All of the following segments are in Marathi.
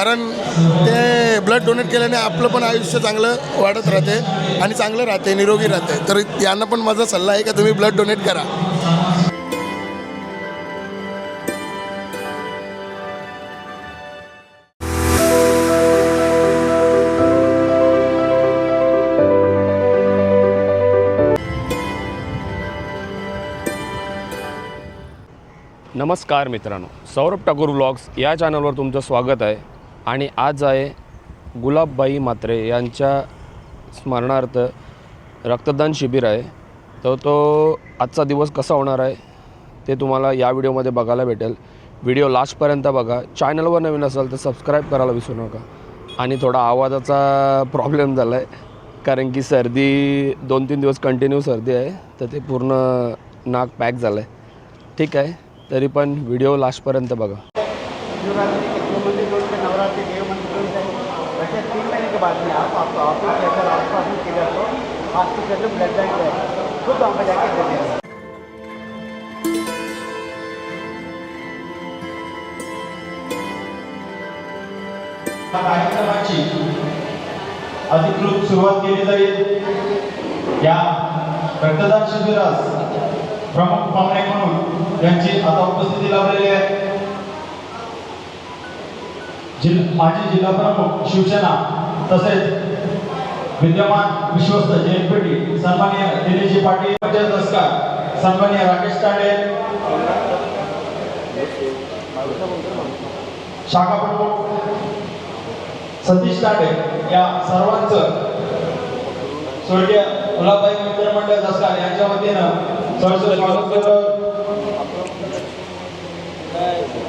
कारण ते ब्लड डोनेट केल्याने आपलं पण आयुष्य चांगलं वाढत राहते आणि चांगलं राहते निरोगी राहते. तर यांना पण माझा सल्ला आहे का तुम्ही ब्लड डोनेट करा. नमस्कार मित्रांनो सौरभ टाकूर व्लॉग्स या चॅनलवर तुमचं स्वागत आहे. आणि आज आहे गुलाबबाई मात्रे यांच्या स्मरणार्थ रक्तदान शिबिर आहे. तर तो आजचा दिवस कसा होणार आहे ते तुम्हाला या व्हिडिओमध्ये बघायला भेटेल. व्हिडिओ लास्टपर्यंत बघा. चॅनलवर नवीन असाल तर सबस्क्राईब करायला विसरू नका. आणि थोडा आवाजाचा प्रॉब्लेम झाला आहे कारण की सर्दी दोन तीन दिवस कंटिन्यू सर्दी आहे तर ते पूर्ण नाक पॅक झालं आहे ठीक आहे तरी पण व्हिडिओ लास्टपर्यंत बघा शिवरात्रि के दो मंदिर जोड़ के नवरात्रि देव मंदिर जोड़ के वैसे तीन महीने के बाद में आप आपका ऑफिस लेकर आपका आसपास में किधर तो हॉस्पिटल में ब्लड बैंक है। खुद वहाँ पर जाके दे देना कार्यक्रमाची अधिकृत सुरुवात केली जाईल. या रक्तदान शिबिरास प्रमुख पाहुणे म्हणून यांची आता उपस्थिती लाभलेली आहे. माजी जिल्हा प्रमुख शिवसेना तसेच विद्यमान विश्वस्त जयंतपेटी सन्मान्य दिनेशजी पाटील पंचायत दसकार सन्मान्य राकेश ताडे शाखा प्रमुख सतीश ताडे या सर्वांचं स्वर्गीय गुलाबबाई मित्र मंडळ दसकार यांच्या वतीनं सहर्ष स्वागत करतो.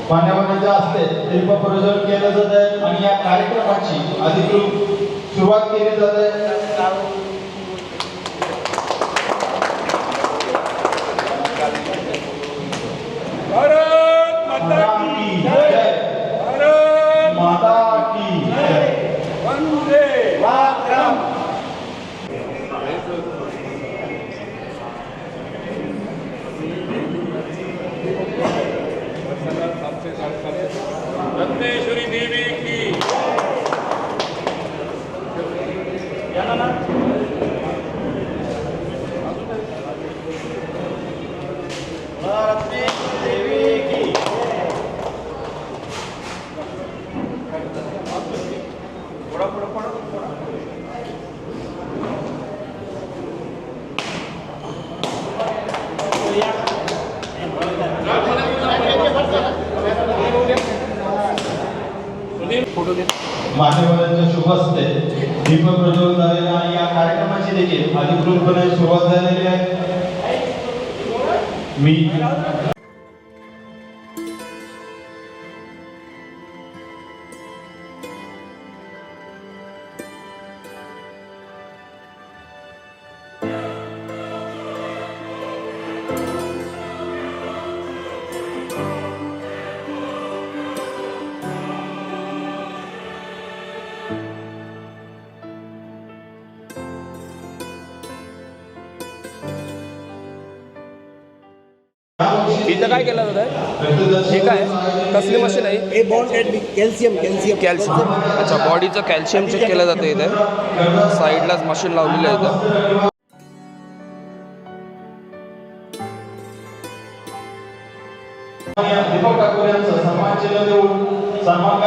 मान्यवरांच्या हस्ते दीपक केलं जात आहे आणि या कार्यक्रमाची अधिकृत सुरुवात केली जात आहे भारत काय केलं जातं हे काय? कसली मशीन आहे? A bond calcium calcium calcium अच्छा बॉडीचं कॅल्शियम चेक केलं जातं इथे. साईडलाच मशीन लावलेलं आहे इथं. दीपक ठाकूर यांचं सन्मान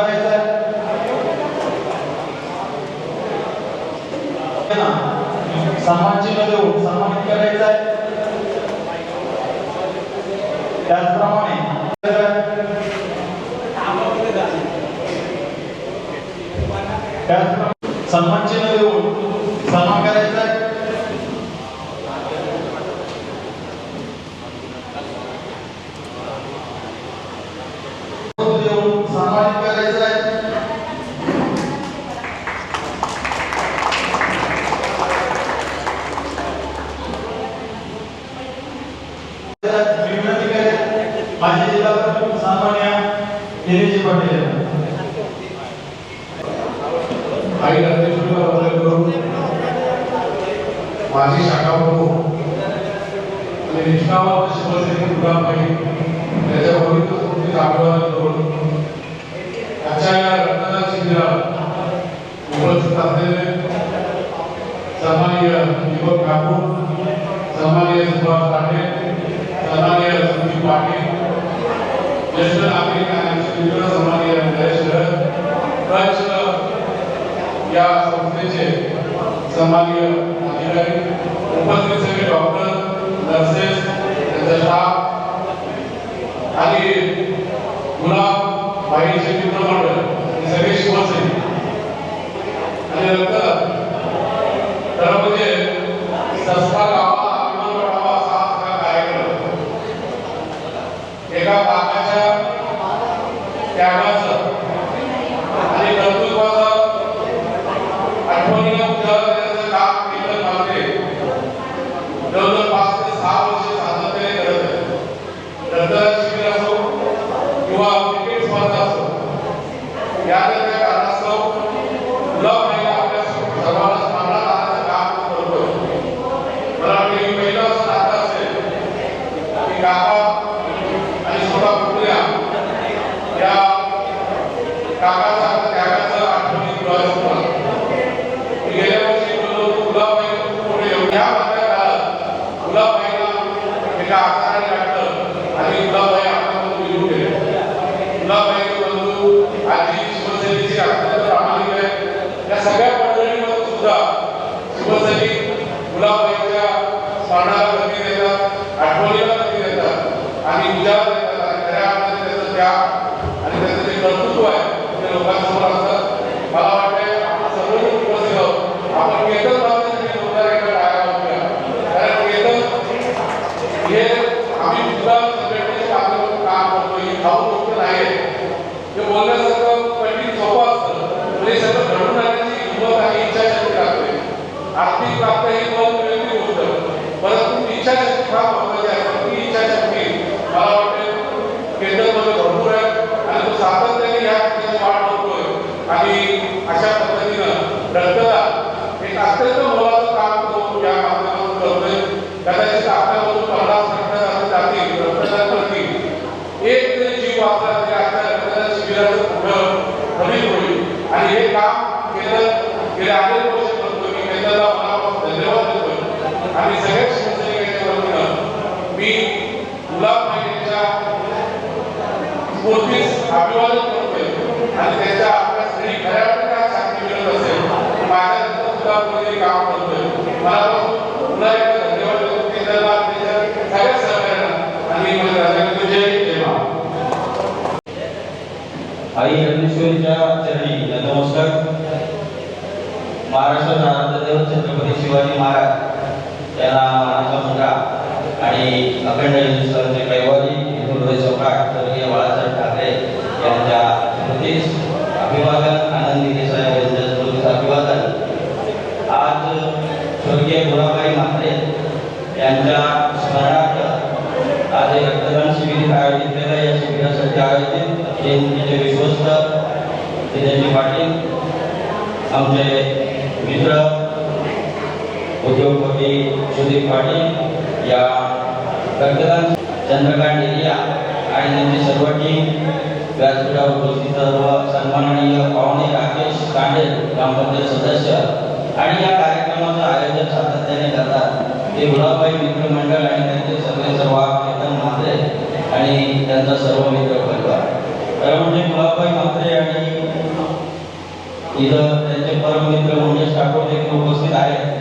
त्याचप्रमाणे त्याचप्रमाणे रक्तदान उपस्थित असलेले सन्माननीय दीपक ठाकूर सन्माननीय सुभाष पाटील सन्माननीय संदीप पाटील ज्येष्ठ नागरिक आणि आमचे मित्र सन्माननीय नरेश कच्छ या संस्थेचे सन्माननीय अधिकारी उपस्थित सगळे डॉक्टर नर्सेस त्यांचा स्टाफ आणि गुलाब बाईचे मित्रमंडळ सगळे आणि नंतर तर म्हणजे संस्था गावाला अभिमान असा हा कार्यक्रम एका बाकाच्या त्यागाचं आणि कर्तृत्वाचं आठवणीला उजाळा देण्याचं काम केलं मात्र जवळजवळ पाच ते सहा वर्ष सातत्याने करत आहे रक्तदान शिबिर असो किंवा क्रिकेट स्पर्धा असो या जर त्या कारणास्तव गुलाब भाई आपल्या सर्वांना स्मरणात आणण्याचं काम करतोय मला वाटतं ही पहिलं असं नातं असेल की काका आणि स्वतः पुतळ्या या काकाचा त्यागाचं आठवणी डोळ्यासमोर मी गेल्या वर्षी बोललो होतो गुलाबबाई पुढे येऊ या मधल्या काळात गुलाबबाईला एका आकाराने वाटलं आणि गुलाबबाई आपल्याकडून निघून गेले गुलाबबाईचे बंधू आजी शिवसेनेची अत्यंत प्रामाणिक आहे या सगळ्या मंडळीमध्ये सुद्धा शिवसैनिक गुलाबबाईच्या स्मरणाला गती देतात आठवणीला गती देतात आणि उजाळा देतात आणि खऱ्या अर्थाने त्याचं त्याग आणि त्याचं जे कर्तृत्व आहे ते लोकांसमोर असतं मला वाटतंय आपण सर्व उपस्थित आहोत आपण केतन बाबतीसाठी जोरदार एका टाळ्या वाजवूया कारण केतन हे आम्ही सुद्धा संघटनेच्या माध्यमातून काम करतो ही खाऊ गोष्ट नाही हे बोलण्यासारखं कठीण सोपं असतं पण हे सगळं घडून आणण्याची हिंमत आणि इच्छाशक्ती लागते आर्थिक प्राप्त ही दोन वेगळी गोष्ट परंतु इच्छाशक्ती फार महत्वाची आहे पण ती इच्छाशक्ती मला वाटते केंद्रमध्ये भरपूर आहे आणि तो सातत्याने या ठिकाणी वाढ होतोय आणि अशा पद्धतीनं रक्तदान एक अत्यंत मोलाचं काम करून या माध्यमातून करतोय कदाचित आपल्यामधून पन्नास रक्तदान जातील रक्तदान करतील. एक तरी जीव वाचला तरी आपल्या रक्तदान शिबिराचं पुढं कमी होईल. आणि हे काम केंद्र गेल्या अनेक वर्ष करतो मी केंद्राला मनापासून धन्यवाद देतो आणि सगळ्या शिवसैनिकांच्या वतीनं मी गुलाब यांच्या मूर्तीस अभिवादन करतोय. आणि त्याच्या कोणीतरी काम करतोय. पुन्हा एकदा धन्यवाद देतो केंद्राला सगळ्या सहकार्यांना आणि म्हणजे जय आई अग्नेश्वरीच्या चरणी नमस्कार. महाराष्ट्र आराध्यदेव छत्रपती शिवाजी महाराज यांना मानाचा मुलगा आणि अखंड हिंदुस्थानचे कैवारी हृदय सम्राट स्वर्गीय बाळासाहेब ठाकरे यांच्या स्मृतीस अभिवादन आनंदी देसाई यांच्या स्मृतीस अभिवादन आज स्वर्गीय म्हात्रे यांच्या स्मरणार्थ आज एक रक्तदान शिबिर आयोजित केलं. या शिबिरासाठी आयोजित जयंतीचे विश्वस्त दिनेशजी पाटील आमचे मित्र उद्योगपती सुदीप पाटील या रक्तदान चंद्रकांत एरिया आणि त्यांची सर्व टीम व्यासपीठावर उपस्थित सर्व सन्माननीय पाहुणे राकेश कांडे ग्रामपंचायत सदस्य आणि या कार्यक्रमाचं आयोजन सातत्याने करतात. ते गुलाबाई मित्र मंडळ आणि त्यांचे सगळे सर्व केतन म्हात्रे आणि त्यांचा सर्व मित्र परिवार. खरं म्हणजे गुलाबाई म्हात्रे आणि इथं त्यांचे परममित्र उमेश ठाकूर देखील उपस्थित आहेत.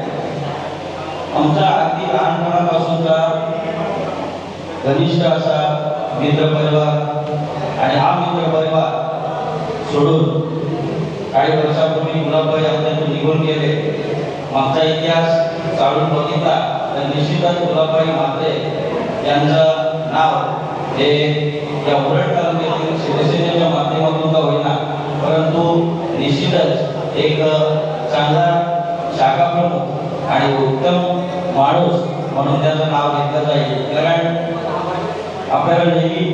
आमचा अगदी लहानपणापासूनचा घनिष्ठ असा मित्र परिवार आणि हा मित्र परिवार सोडून काही वर्षापूर्वी मुलाबाई आमच्या निघून गेले. मागचा इतिहास काढून बघितला तर निश्चितच गुलाबाई म्हात्रे यांचं नाव हे या उरण तालुक्यातील शिवसेनेच्या माध्यमातून का होईना परंतु निश्चितच एक चांगला शाखा प्रमुख आणि उत्तम माणूस म्हणून त्याचं नाव घेतलं जाईल. कारण आपल्याला नेहमी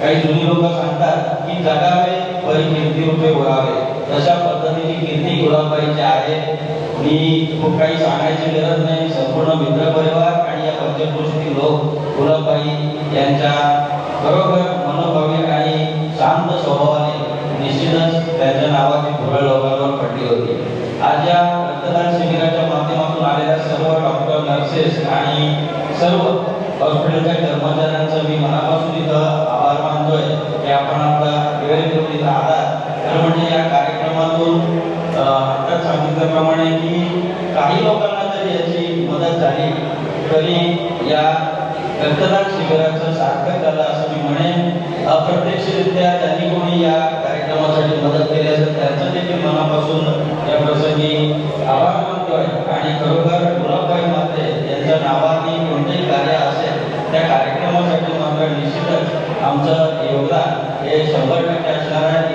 काही जुनी लोक सांगतात की जगावे परी कीर्ती रुपये उरावे तशा पद्धतीची कीर्ती गुलाबाईची आहे. मी खूप काही सांगायची गरज नाही. संपूर्ण मित्र परिवार आणि या पंचकृषी लोक गुलाबाई यांच्या बरोबर मनोभावी आणि शांत स्वभावाने निश्चितच त्यांच्या नावाची भुरळ लोकांवर पडली होती. आज या रक्तदान शिबिराच्या माध्यमातून आलेल्या सर्व डॉक्टर नर्सेस आणि सर्व हॉस्पिटलच्या कर्मचाऱ्यांचं मी मनापासून इथं आभार मानतोय. की आपण आपला वेळ देऊन इथं आला तर म्हणजे या कार्यक्रमातून आता सांगितल्याप्रमाणे की काही लोकांना तरी याची मदत झाली तरी या रक्तदान शिबिराचं सार्थक झालं असं मी म्हणेन. अप्रत्यक्षरित्या त्यांनी कोणी या कार्यक्रमासाठी मदत केली असेल त्यांचं देखील मनापासून या प्रसंगी आभार मानतोय. आणि खरोखर गुलाबबाई मात्रे यांच्या नावाने कोणतेही कार्य असेल त्या कार्यक्रमासाठी मात्र निश्चितच आमचं योगदान हे शंभर टक्के असणार आहे.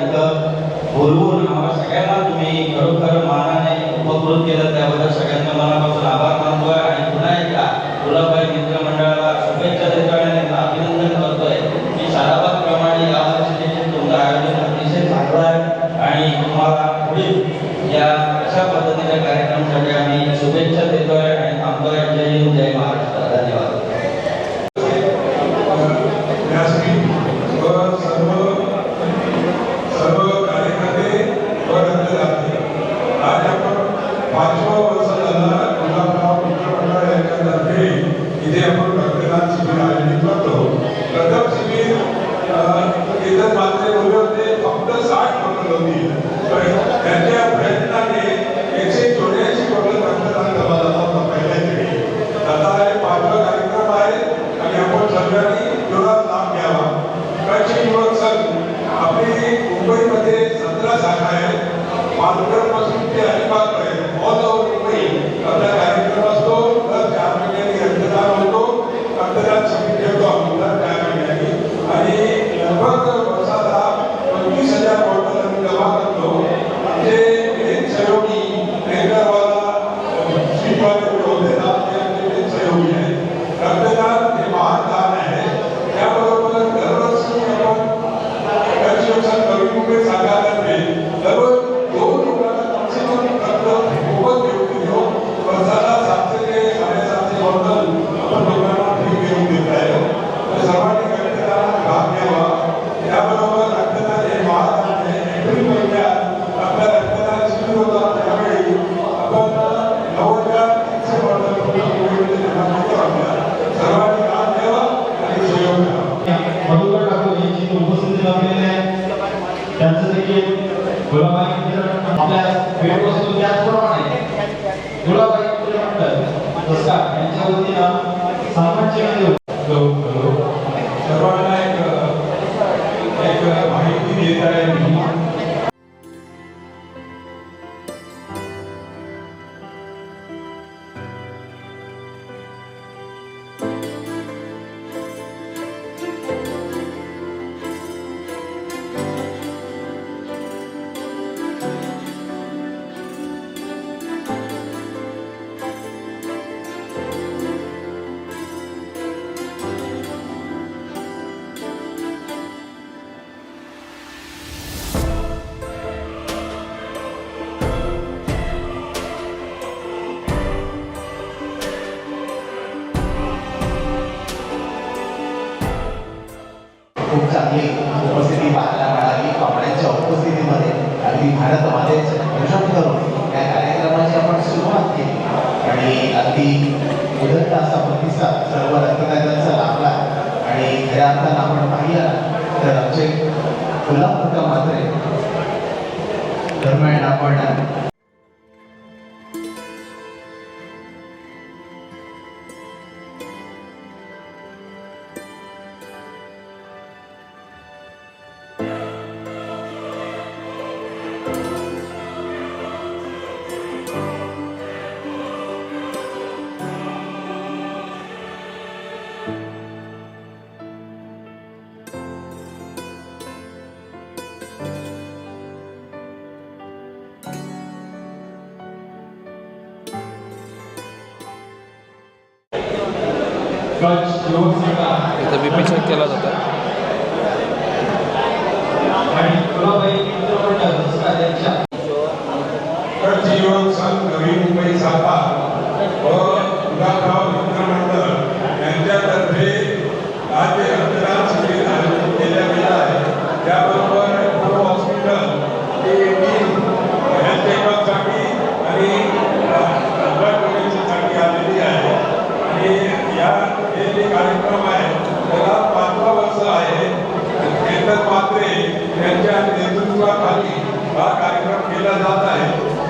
Amém.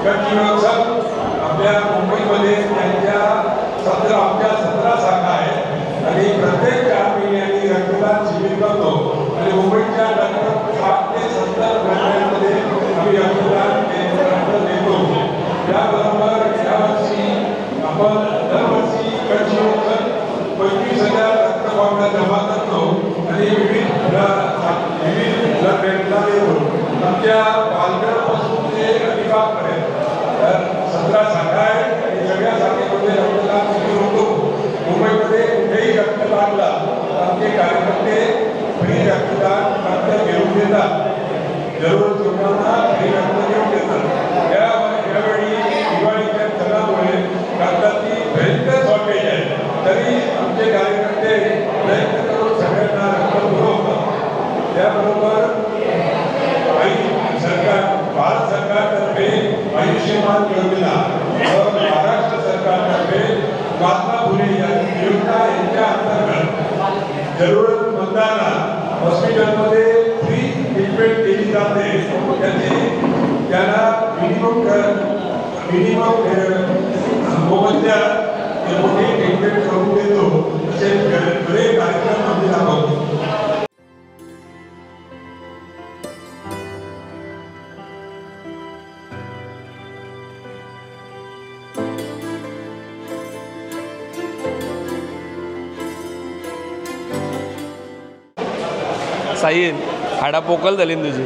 ગઢ કિલ્લો છે અભ્યાસ मुंबईमध्ये कुठेही रक्त लागला आमचे कार्यकर्ते फ्री रक्तदान रक्त घेऊन देतात. जरूर रुग्णांना फ्री रक्त घेऊन देतात. साईन हाडा पोकल झाली तुझी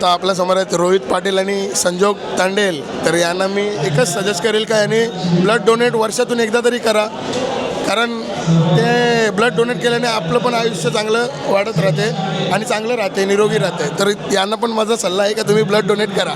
आता आपल्यासमोर आहेत रोहित पाटील आणि संजोग तांडेल. तर यांना मी एकच सजेस्ट करेल का यांनी ब्लड डोनेट वर्षातून एकदा तरी करा. कारण ते ब्लड डोनेट केल्याने आपलं पण आयुष्य चांगलं वाढत राहते आणि चांगलं राहते निरोगी राहते. तर यांना पण माझा सल्ला आहे का तुम्ही ब्लड डोनेट करा.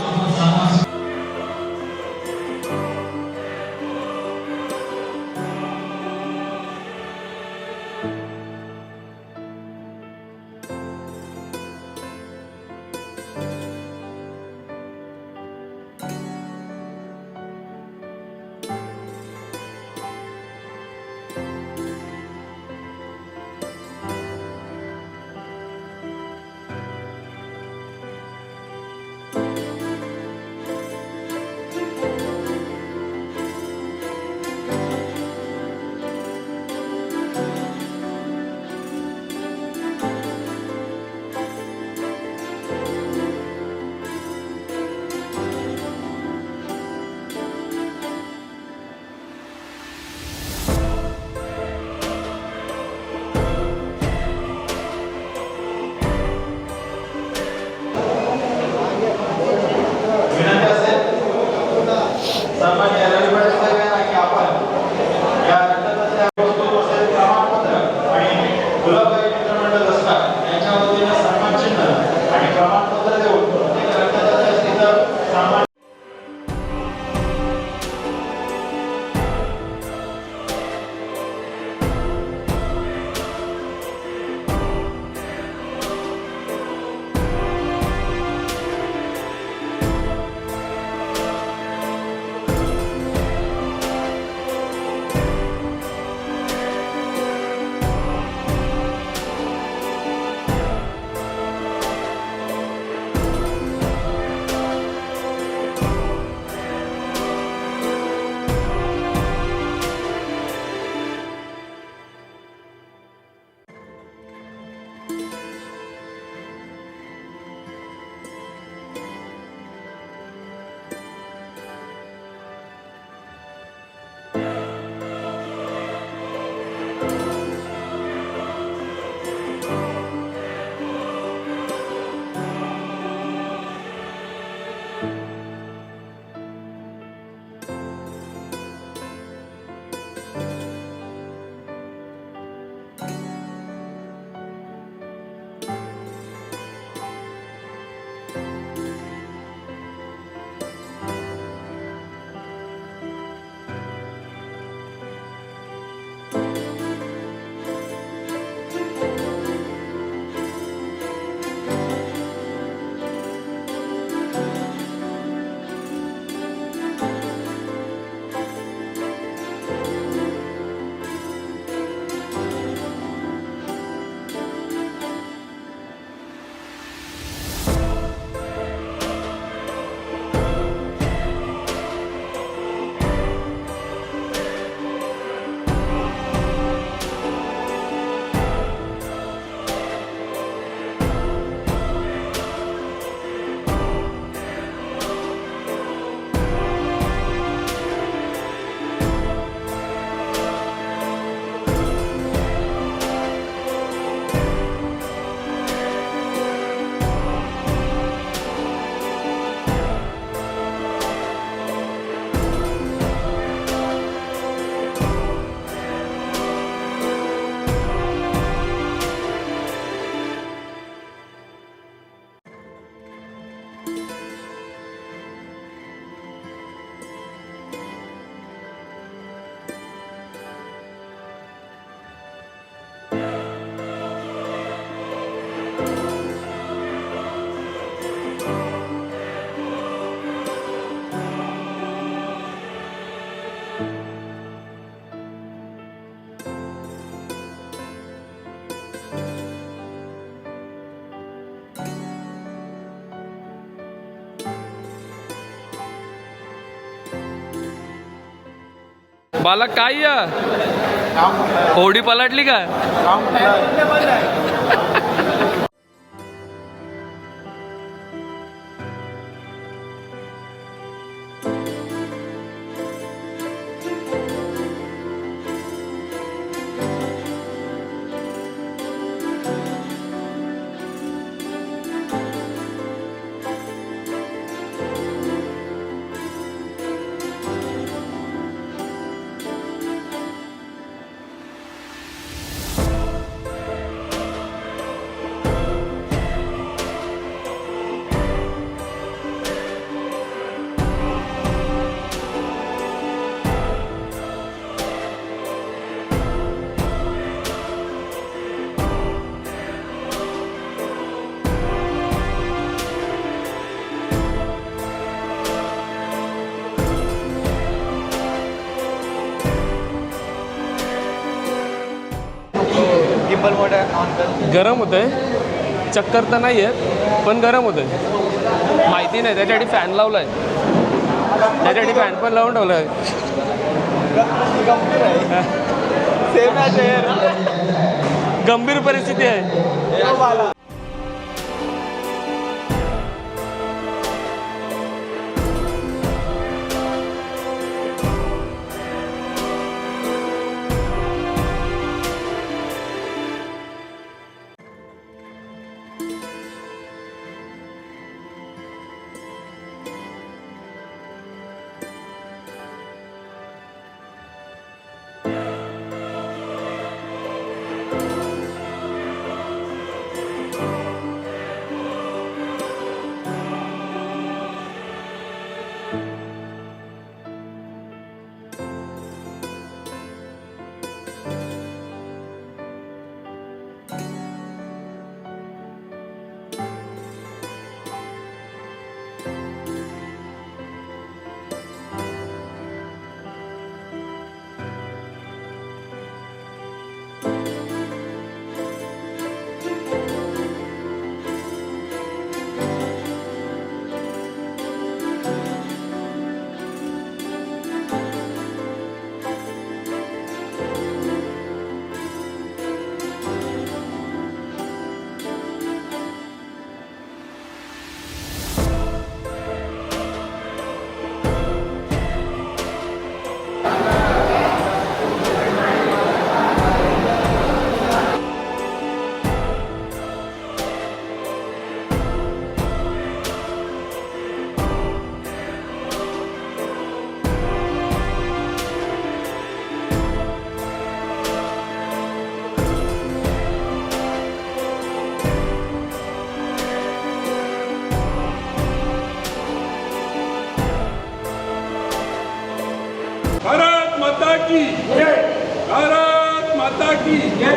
बालक काय या होडी पलटली का? गरम होतंय. चक्कर तर नाही आहेत पण गरम होतंय. माहिती नाही त्याच्यासाठी फॅन लावलाय. त्याच्यासाठी फॅन पण लावून आहे सेम आहे गंभीर परिस्थिती आहे.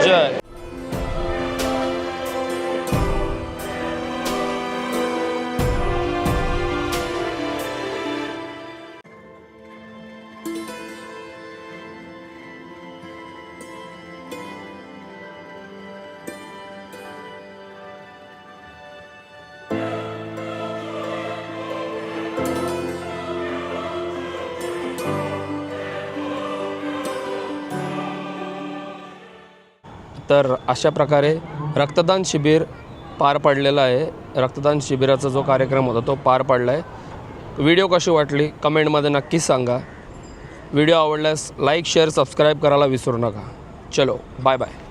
জয় तर अशा प्रकारे रक्तदान शिबिर पार पडलेलं आहे. रक्तदान शिबिराचा जो कार्यक्रम होता तो पार पडला आहे व्हिडिओ कशी वाटली कमेंटमध्ये नक्कीच सांगा. व्हिडिओ आवडल्यास लाईक शेअर सबस्क्राईब करायला विसरू नका. चलो बाय बाय.